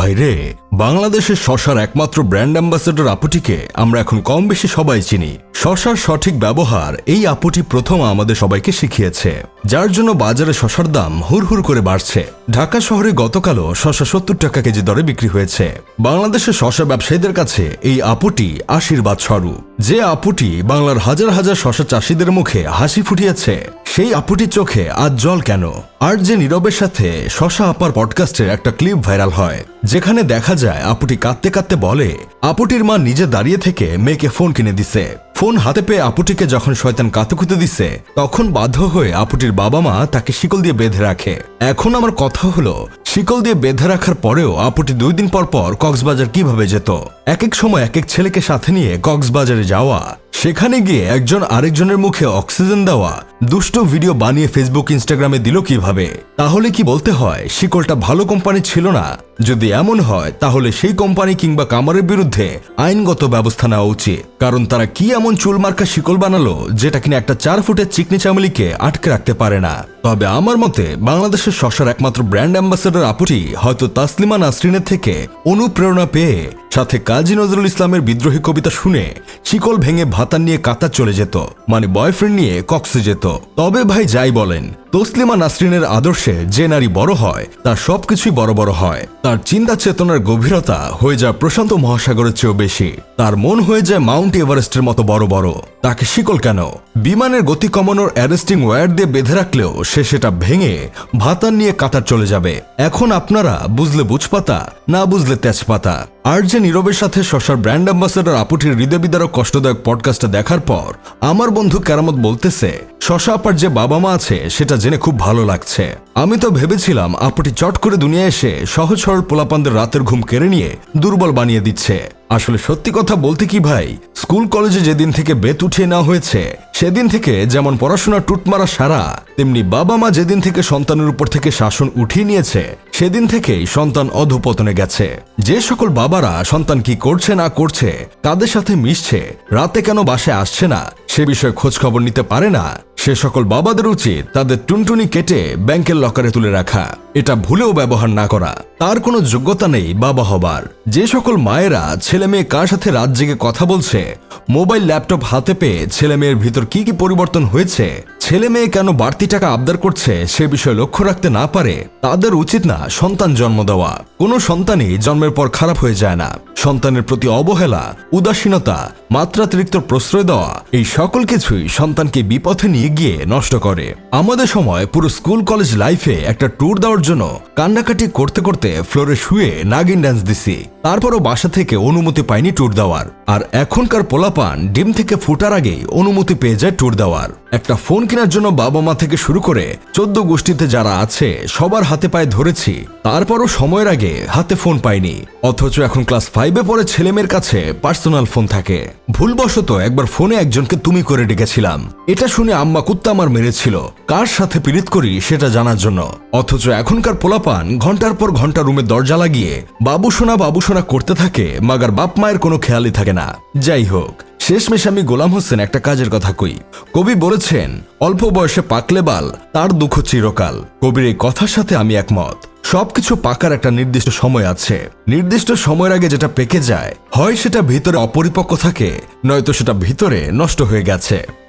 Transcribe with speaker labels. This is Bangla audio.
Speaker 1: ভাইরে বাংলাদেশের শশার একমাত্র ব্র্যান্ড অ্যাম্বাসেডর আপুটিকে আমরা এখন কম বেশি সবাই চিনি। শশার সঠিক ব্যবহার এই আপুটি প্রথম আমাদের সবাইকে শিখিয়েছে। যার জন্য বাজারে শশার দাম হুড়হুড় করে বাড়ছে। ঢাকা শহরে গতকালও শশা সত্তর টাকা কেজি দরে বিক্রি হয়েছে। বাংলাদেশের শশা ব্যবসায়ীদের কাছে এই আপুটি আশীর্বাদ স্বরূপ। যে আপুটি বাংলার হাজার হাজার শশা চাষিদের মুখে হাসি ফুটিয়েছে, সেই আপুটির চোখে আজ জল কেন? আর যে নীরবের সাথে শশা আপার পডকাস্টের একটা ক্লিপ ভাইরাল হয়, যেখানে দেখা যায়, আপুটি কাঁদতে কাঁদতে বলে, আপুটির মা নিজে দাঁড়িয়ে থেকে মেয়েকে ফোন কিনে দিছে। ফোন হাতে পেয়ে আপুটিকে যখন শয়তান কাতুকুতে দিছে, তখন বাধ্য হয়ে আপুটির বাবা মা তাকে শিকল দিয়ে বেঁধে রাখে। এখন আমার কথা হলো, শিকল দিয়ে বেঁধে রাখার পরেও আপুটি দুই দিন পর পর কক্সবাজার কীভাবে যেত? এক এক সময় এক এক ছেলেকে সাথে নিয়ে কক্সবাজারে যাওয়া, সেখানে গিয়ে একজন আরেকজনের মুখে অক্সিজেন দেওয়া দুষ্ট ভিডিও বানিয়ে ফেসবুক ইনস্টাগ্রামে দিল কীভাবে? তাহলে কি বলতে হয়, শিকলটা ভালো কোম্পানি ছিল না? যদি এমন হয়, তাহলে সেই কোম্পানি কিংবা কামারের বিরুদ্ধে আইনগত ব্যবস্থা নেওয়া উচিত। কারণ তারা কি এমন চুলমার্কা শিকল বানালো, যেটা কিনা একটা চার ফুটের চিকনি চামলিকে আটকে রাখতে পারে না। তবে আমার মতে, বাংলাদেশের শশার একমাত্র ব্র্যান্ড অ্যাম্বাসেডর আপুটি হয়তো তাসলিমা নাসরিনের থেকে অনুপ্রেরণা পেয়ে সাথে কাজী নজরুল ইসলামের বিদ্রোহী কবিতা শুনে শিকল ভেঙে ভাতা নিয়ে কাতার চলে যেত মানে বয়ফ্রেন্ড নিয়ে কক্সে যেত। তবে ভাই যাই বলেন তসলিমা নাসরিনের আদর্শে যে নারী বড় হয়, তার সবকিছুই বড় বড় হয়। তার চিন্তা চেতনার গভীরতা হয়ে যায় প্রশান্ত মহাসাগরের চেয়েও বেশি। তার মন হয়ে যায় মাউন্ট এভারেস্টের মতো বড় বড়। তাকে শিকল কেন? বিমানের গতি কমানোর অ্যারেস্টিং ওয়্যার দিয়ে বেঁধে রাখলেও সে সেটা ভেঙে ভাতার নিয়ে কাতার চলে যাবে। এখন আপনারা বুঝলে বুঝপাতা, না বুঝলে তেজপাতা। আর যে নীরবের সাথে শশার ব্র্যান্ড অ্যাম্বাসেডর আপুটির হৃদয় বিদারক কষ্টদায়ক পডকাস্টটা দেখার পর, আমার বন্ধু কেরামত বলতেছে, শশা আপার যে বাবা মা আছে, সেটা জেনে খুব ভালো লাগছে। আমি তো ভেবেছিলাম, আপুটি চট করে দুনিয়া এসে সহজ সরল পোলাপানদের রাতের ঘুম কেড়ে নিয়ে দুর্বল বানিয়ে দিচ্ছে। আসলে সত্যি কথা বলতে কি ভাই? স্কুল কলেজে যেদিন থেকে বেত উঠিয়ে নেওয়া হয়েছে, সেদিন থেকে যেমন পড়াশোনা টুটমারা সারা, তেমনি বাবা মা যেদিন থেকে সন্তানের উপর থেকে শাসন উঠিয়ে নিয়েছে, সেদিন থেকেই সন্তান অধপতনে গেছে। যে সকল বাবারা সন্তান কি করছে না করছে, তাদের সাথে মিশছে, রাতে কেন বাসায় আসছে না, সে বিষয়ে খোঁজ খবর নিতে পারে না, সে সকল বাবাদের উচিত তাদের টুনটুনি কেটে ব্যাংকের লকারে তুলে রাখা। এটা ভুলেও ব্যবহার না করা। তার কোনো যোগ্যতা নেই বাবা হবার। যে সকল মায়েরা ছেলে মেয়ে কার সাথে রাত জেগে কথা বলছে, মোবাইল, ল্যাপটপ হাতে পেয়ে ছেলে মেয়ের ভিতর কি কি পরিবর্তন হয়েছে, ছেলে মেয়ে কেন বাড়তি টাকা আবদার করছে সে বিষয়ে লক্ষ্য রাখতে না পারে, তাদের উচিত না সন্তান জন্ম দেওয়া। কোনো সন্তানই জন্মের পর খারাপ হয়ে যায় না। সন্তানের প্রতি অবহেলা, উদাসীনতা, মাত্রাতিরিক্ত প্রশ্রয় দেওয়া, এই সকল কিছুই সন্তানকে বিপথে নিয়ে গিয়ে নষ্ট করে। আমাদের সময় পুরো স্কুল, কলেজ লাইফে একটা ট্যুর দেওয়ার জন্য কান্নাকাটি করতে করতে ফ্লোরে শুয়ে নাগিন ডান্স দিছি। তারপরও বাসা থেকে অনুমতি পাইনি ট্যুর দেওয়ার। আর এখনকার পোলাপান ডিম থেকে ফুটার আগেই অনুমতি পেয়ে যায় ট্যুর দেওয়ার। একটা ফোন কেনার জন্য বাবা মা থেকে শুরু করে চোদ্দ গোষ্ঠীতে যারা আছে, সবার হাতে পায়ে ধরেছি। তারপরও সময়ের আগে হাতে ফোন পাইনি। অথচ এখন ক্লাস ফাইভে পড়ে ছেলেমেয়ের কাছে পার্সোনাল ফোন থাকে। ভুলবশত একবার ফোনে একজনকে তুমি করে ডেকেছিলাম। এটা শুনে আম্মা কুত্তা আমার মেরেছিল। কার সাথে পীড়িত করি সেটা জানার জন্য। অথচ এখনকার পোলাপান ঘণ্টার পর ঘণ্টা রুমে দরজা লাগিয়ে বাবুসোনা বাবুসোনা করতে থাকে, মাগার বাপ মায়ের কোনো খেয়ালই থাকে না। যাই হোক, শেষমেশ আমি গোলাম হোসেন একটা কাজের কথা কই। কবি বলেছেন, অল্প বয়সে পাকলে বাল, তার দুঃখ চিরকাল। কবির এই কথার সাথে আমি একমত। সবকিছু পাকার একটা নির্দিষ্ট সময় আছে। নির্দিষ্ট সময়ের আগে যেটা পেকে যায়, হয় সেটা ভিতরে অপরিপক্ক থাকে, নয়তো সেটা ভিতরে নষ্ট হয়ে গেছে।